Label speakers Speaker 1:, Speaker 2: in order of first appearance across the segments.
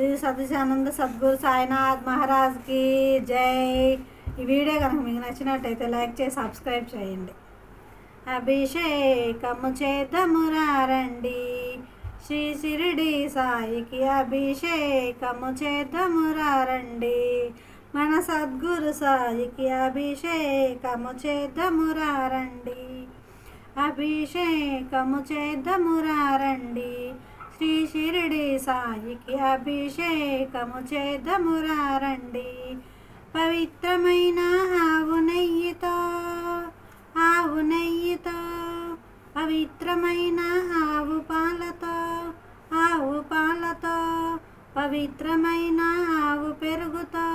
Speaker 1: శ్రీ సతీశానంద సద్గురు సాయినాథ్ మహారాజ్కి జై. ఈ వీడియో కనుక మీకు నచ్చినట్టయితే లైక్ చేసి సబ్స్క్రైబ్ చేయండి. అభిషేకము చేద్దామురారండి శ్రీ షిరిడి సాయికి అభిషేకము చేద్దామురారండి మన సద్గురు సాయికి అభిషేకము చేద్దామురారండి అభిషేకము చేద్దామురారండి శ్రీ షిరిడి సాయికి అభిషేకము చేదమురారండి పవిత్రమైన ఆవు నెయ్యితో ఆవు నెయ్యితో పవిత్రమైన ఆవు పాలతో ఆవు పాలతో పవిత్రమైన ఆవు పెరుగుతో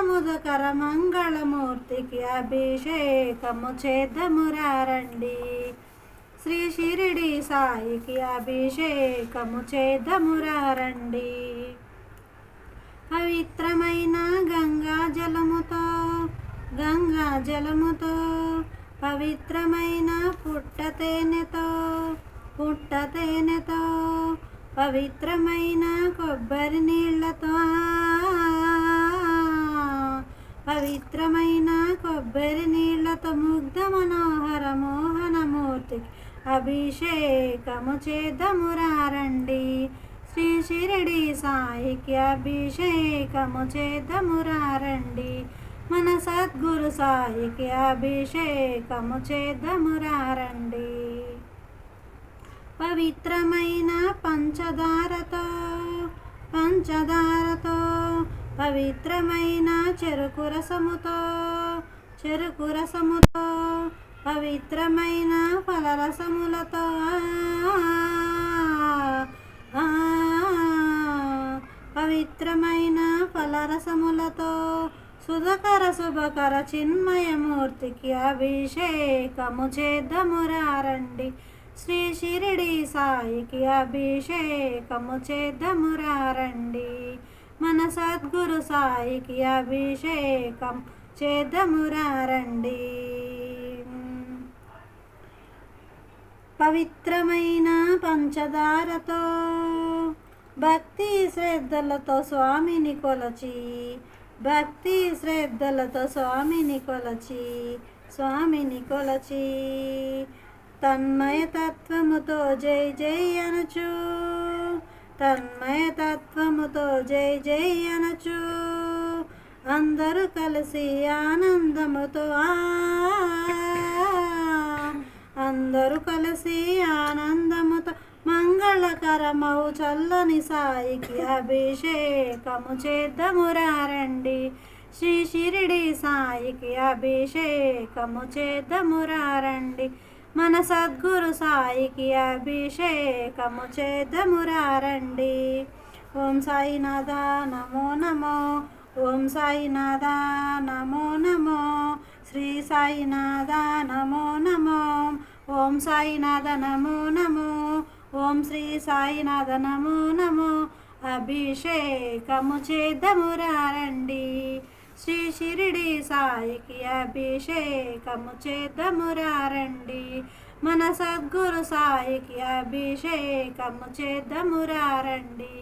Speaker 1: ముదకర మంగళమూర్తికి అభిషేకము చేద్దామురారండి. శ్రీ షిరిడి సాయికి అభిషేకము చేద్దామురారండి. పవిత్రమైన గంగా జలముతో గంగా జలముతో పవిత్రమైన పుట్ట తేనెతో పుట్ట తేనెతో పవిత్రమైన కొబ్బరి నీళ్ళతో పవిత్రమైన కొబ్బరి నీళ్ళతో ముగ్ధ మనోహర మోహనమూర్తికి అభిషేకము చేద్దామురారండి శ్రీ షిరిడి సాయికి అభిషేకము చేద్దామురారండి మన సద్గురు సాయికి అభిషేకము చేద్దామురారండి పవిత్రమైన పంచదారతో పంచదారతో పవిత్రమైన చెరుకు రసముతో చెరుకు రసముతో పవిత్రమైన ఫలరసములతో ఆ, పవిత్రమైన ఫలరసములతో సుధకర శుభకర చిన్మయమూర్తికి అభిషేకము చేద్దమురారండి శ్రీ షిరిడి సాయికి అభిషేకము చేద్దమురారండి మన సద్గురు సాయికి అభిషేకం చేద్దామురారండి. పవిత్రమైన పంచదారతో భక్తి శ్రద్ధలతో స్వామిని కొలచి భక్తి శ్రద్ధలతో స్వామిని కొలచి స్వామిని కొలచి తన్మయతత్వముతో జై జై అనుచు. తన్మయతత్వముతో జై జై అనచు. అందరూ కలిసి ఆనందముతో ఆ. అందరూ కలిసి ఆనందముతో మంగళకరమౌ చల్లని సాయికి అభిషేకము చేద్దామురారండి శ్రీ షిరిడి సాయికి అభిషేకము చేద్దామురారండి మన సద్గురు సాయికి అభిషేకము చేద్దామురారండి ఓం సాయినాథ నమో నమో ఓం సాయినాథ నమో నమో శ్రీ సాయినాథ నమో నమో ఓం సాయినాథ నమో నమో ఓం శ్రీ సాయినాథ నమో నమో అభిషేకము చేద్దామురారండి శ్రీ షిరిడి సాయికి అభిషేకము చేద్దామురారండి మన సద్గురు సాయికి అభిషేకము చేద్దామురారండి